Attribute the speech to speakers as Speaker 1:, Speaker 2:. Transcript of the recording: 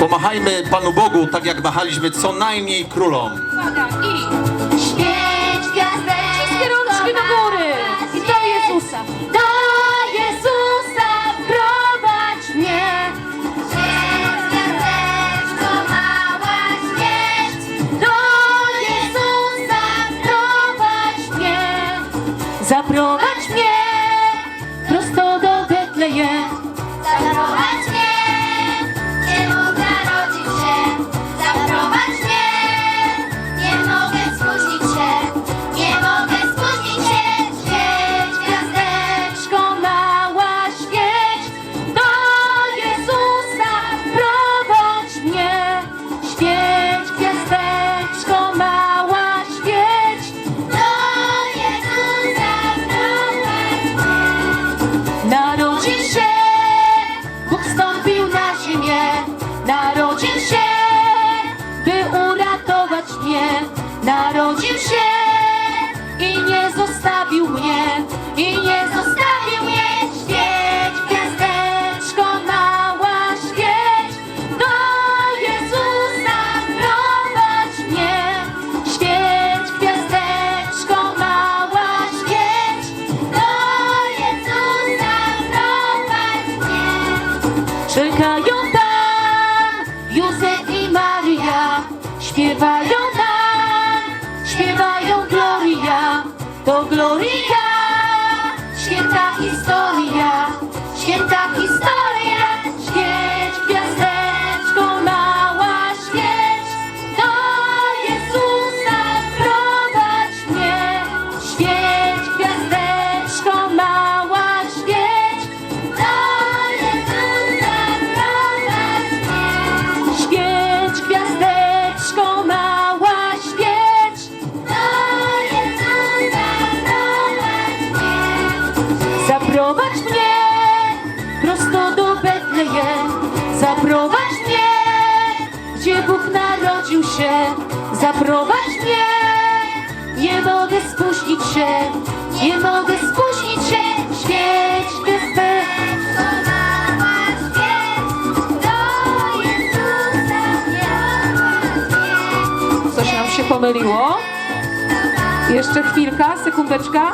Speaker 1: Pomachajmy Panu Bogu, tak jak machaliśmy co najmniej królom.
Speaker 2: Uwaga, i Zaprowadź Narodził się, by uratować mnie. Narodził się i nie zostawił mnie. I nie zostawił mnie. Świeć gwiazdeczko mała świeć. Do Jezusa prowadź mnie. Świeć gwiazdeczko mała świeć.
Speaker 3: Do Jezusa prowadź mnie.
Speaker 2: Czekają śpiewają tam, śpiewają Gloria, to Gloria, święta historia, święta historia, Bóg narodził się. Zaprowadź mnie. Nie mogę spóźnić się. Nie mogę spóźnić się. Świeć
Speaker 3: mnie.
Speaker 2: Coś nam się pomyliło? Jeszcze chwilka, sekundeczka